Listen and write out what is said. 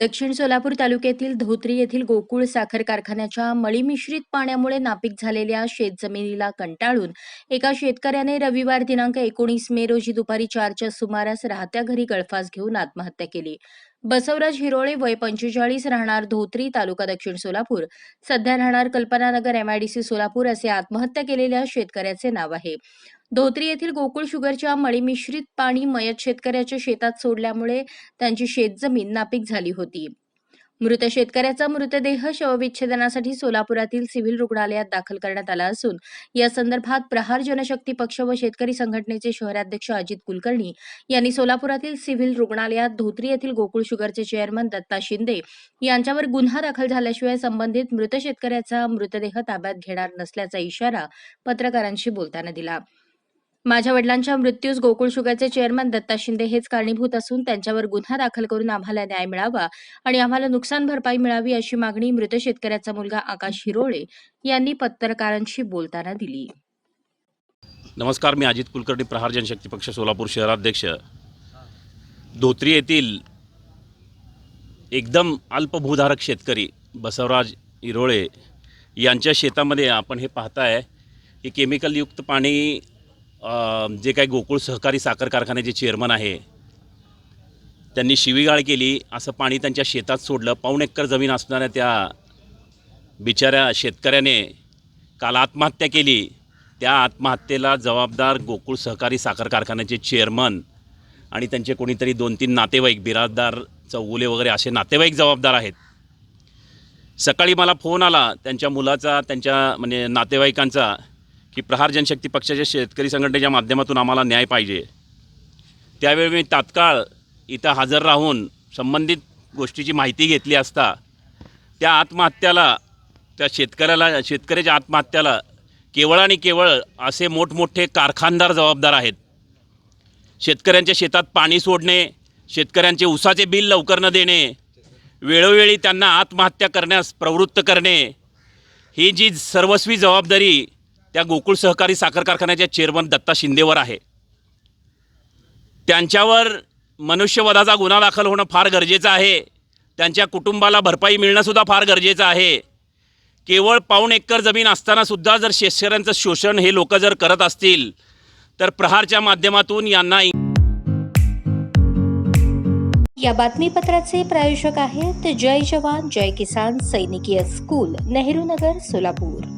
दक्षिण सोलापूर तालुक्यातील धोत्री येथील गोकुळ साखर कारखान्याच्या मळीमिश्रित पाण्यामुळे नापीक झालेल्या शेतजमिनीला कंटाळून एका शेतकऱ्याने रविवार दिनांक एकोणीस मे रोजी दुपारी चारच्या सुमारास राहत्या घरी गळफास घेऊन आत्महत्या केली. बसवराज हिरोळे वय पंचेचाळीस राहणार धोत्री तालुका दक्षिण सोलापूर. सध्या राहणार कल्पनानगर एमआयडीसी सोलापूर असे आत्महत्या केलेल्या शेतकऱ्याचे नाव आहे. धोत्री येथील गोकुळ शुगरच्या मळीमिश्रित पाणी मयत शेतकऱ्याच्या शेतात सोडल्यामुळे त्यांची शेतजमीन नापीक झाली होती. मृत शेतकऱ्याचा मृतदेह शवविच्छेदनासाठी सोलापुरातील सिव्हिल रुग्णालयात दाखल करण्यात आला असून या संदर्भात प्रहार जनशक्ती पक्ष व शेतकरी संघटनेचे शहराध्यक्ष अजित कुलकर्णी यांनी सोलापुरातील सिव्हिल रुग्णालयात धोत्री येथील गोकुळ शुगरचे चेअरमन दत्ता शिंदे यांच्यावर गुन्हा दाखल झाल्याशिवाय संबंधित मृत शेतकऱ्याचा मृतदेह ताब्यात घेणार नसल्याचा इशारा पत्रकारांशी बोलताना दिला. माझ्या वडिलांच्या मृत्यूस गोकुळ शुगरचे चेअरमन दत्ता शिंदे हेच कारणीभूत असून त्यांच्यावर गुन्हा दाखल करून आम्हाला न्याय मिळावा आणि आम्हाला नुकसान भरपाई मिळावी अशी मागणी मृत शेतकऱ्याचा मुलगा आकाश हिरोळे यांनी पत्रकारांशी बोलताना दिली. नमस्कार मी अजित कुलकर्णी प्रहार जनशक्ती पक्ष सोलापूर शहराध्यक्ष. धोत्री येथील एकदम अल्पभूधारक शेतकरी बसवराज इरोळे यांच्या शेतामध्ये आपण हे पाहताय की केमिकलयुक्त पाणी जे काही गोकुळ सहकारी साखर कारखान्याचे चेअरमन आहे त्यांनी शिवीगाळ केली. असं पाणी त्यांच्या शेतात सोडलं. पाऊण एकर जमीन असणाऱ्या त्या बिचाऱ्या शेतकऱ्याने काल आत्महत्या केली. त्या आत्महत्येला जबाबदार गोकुळ सहकारी साखर कारखान्याचे चेअरमन आणि त्यांचे कोणीतरी दोन तीन नातेवाईक बिराजदार चौगुले वगैरे असे नातेवाईक जबाबदार आहेत. सकाळी मला फोन आला. त्यांच्या मुलाचा त्यांच्या म्हणजे नातेवाईकांचा. की प्रहार जनशक्ती पक्षाच्या शेतकरी संघटनेच्या माध्यमातून आम्हाला न्याय पाहिजे. त्यावेळी मी तात्काळ इथं हजर राहून संबंधित गोष्टीची माहिती घेतली असता त्या आत्महत्याला त्या शेतकऱ्याला शेतकऱ्याच्या आत्महत्याला केवळ आणि केवळ असे मोठमोठे कारखानदार जबाबदार आहेत. शेतकऱ्यांच्या शेतात पाणी सोडणे शेतकऱ्यांचे उसाचे बिल लवकर न देणे वेळोवेळी त्यांना आत्महत्या करण्यास प्रवृत्त करणे ही जी सर्वस्वी जबाबदारी त्या गोकुळ सहकारी साखर कारखान्याच्या चेअरमन दत्ता शिंदेवर आहे. त्यांच्यावर मनुष्यवधाचा गुन्हा दाखल होणं फार गरजेचं आहे. त्यांच्या कुटुंबाला भरपाई मिळणंसुद्धा फार गरजेचं आहे. केवळ पाऊण एकर जमीन असतानासुद्धा जर शेतकऱ्यांचं शोषण हे लोक जर करत असतील तर प्रहारच्या माध्यमातून यांना या बातमीपत्राचे प्रायोजक आहेत जय जवान जय किसान सैनिकीय स्कूल नेहरू नगर सोलापूर.